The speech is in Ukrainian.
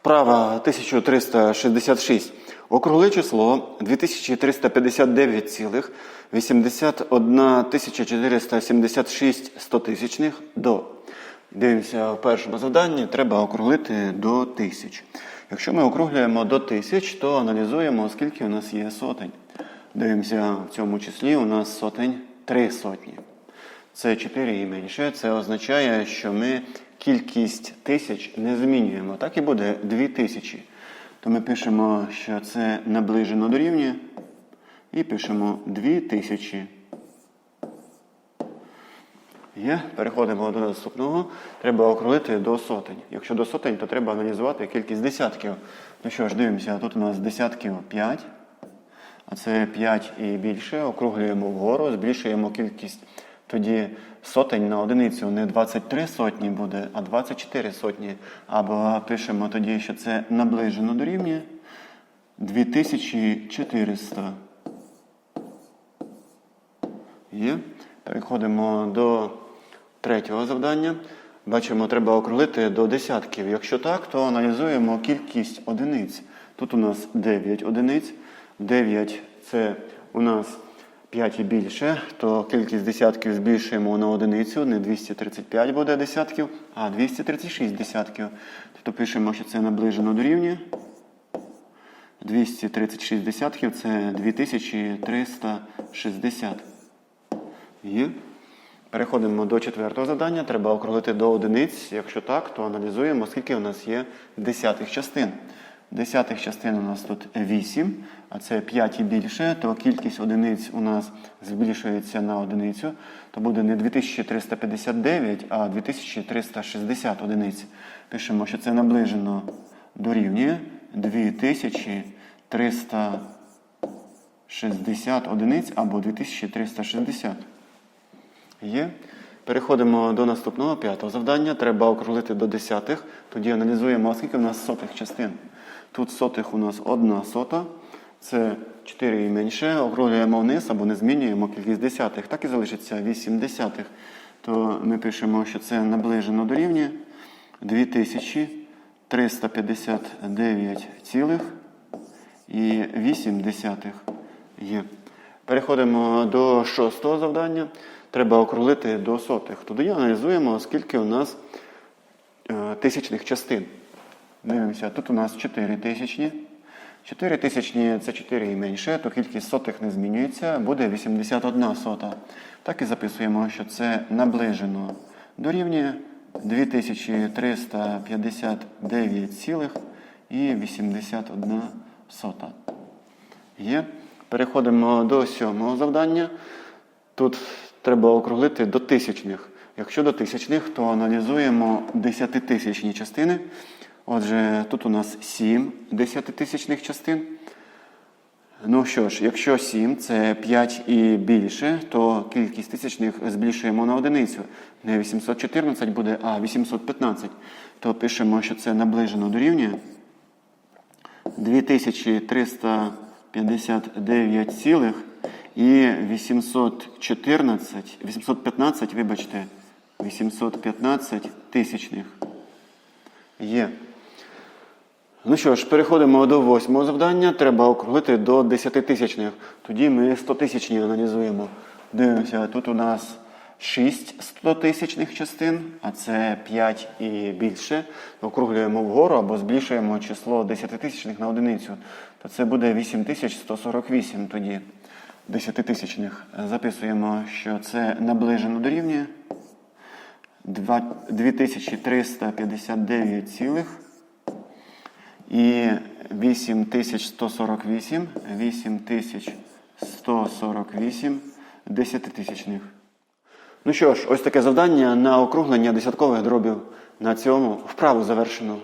Вправа 1366. Округли число 2351,81 стотисячних до. Дивимося в першому завданні, треба округлити до тисяч. Якщо ми округлюємо до тисяч, то аналізуємо, скільки у нас є сотень. Дивимося в цьому числі у нас сотень три сотні. Це 4 і менше. Це означає, що ми кількість тисяч не змінюємо. Так і буде 2 тисячі. То ми пишемо, що це наближено до рівня. І пишемо 2 тисячі. Є. Переходимо до наступного. Треба округлити до сотень. Якщо до сотень, то треба аналізувати кількість десятків. Ну що ж, дивимося, тут у нас десятків 5. А це 5 і більше. Округлюємо вгору, збільшуємо кількість. Тоді сотень на одиницю не 23 сотні буде, а 24 сотні. Або пишемо тоді, що це наближено до рівня 2400. Є. Переходимо до третього завдання. Бачимо, треба округлити до десятків. Якщо так, то аналізуємо кількість одиниць. Тут у нас 9 одиниць. 9 це у нас 5 і більше, то кількість десятків збільшуємо на одиницю. Не 235 буде десятків, а 236 десятків. Тобто пишемо, що це наближено до рівня. 236 десятків це 2360. Є. Переходимо до четвертого завдання. Треба округлити до одиниць. Якщо так, то аналізуємо, скільки у нас є десятих частин. Десятих частин у нас тут 8, а це 5 і більше, то кількість одиниць у нас збільшується на одиницю. То буде не 2359, а 2360 одиниць. Пишемо, що це наближено дорівнює 2360 одиниць або 2360. Є. Переходимо до наступного п'ятого завдання. Треба округлити до десятих. Тоді аналізуємо, скільки в нас сотих частин. Тут сотих у нас одна сота. Це 4 і менше. Округлюємо вниз або не змінюємо кількість десятих. Так і залишиться 8 десятих. То ми пишемо, що це наближено до рівня 2359 цілих і 8 десятих є. Переходимо до шостого завдання. Треба округлити до сотих. Тоді аналізуємо, скільки у нас е, тисячних частин. Дивимося, тут у нас 4 тисячні. 4 тисячні це 4 і менше, то кількість сотих не змінюється, буде 81 сота. Так і записуємо, що це наближено до рівня 2359,81 сота. Є. Переходимо до сьомого завдання. Тут треба округлити до тисячних. Якщо до тисячних, то аналізуємо десятитисячні частини. Отже, тут у нас 7 десятитисячних частин. Ну що ж, якщо 7 це 5 і більше, то кількість тисячних збільшуємо на одиницю. Не 814 буде, а 815. То пишемо, що це наближено до рівня 2359 цілих і 814, 815, вибачте, 815 тисячних. Є. Ну що ж, переходимо до восьмого завдання. Треба округлити до 10 тисячних. Тоді ми 100 тисячні аналізуємо. Дивимося, тут у нас 6 100 тисячних частин, а це 5 і більше. Округлюємо вгору або збільшуємо число 10 тисячних на одиницю. То це буде 8148 тоді. 10 тисячних. Записуємо, що це наближено до рівня 2359 цілих і 8148, 8148 десятитисячних. Ну що ж, ось таке завдання на округлення десяткових дробів. На цьому вправу завершено.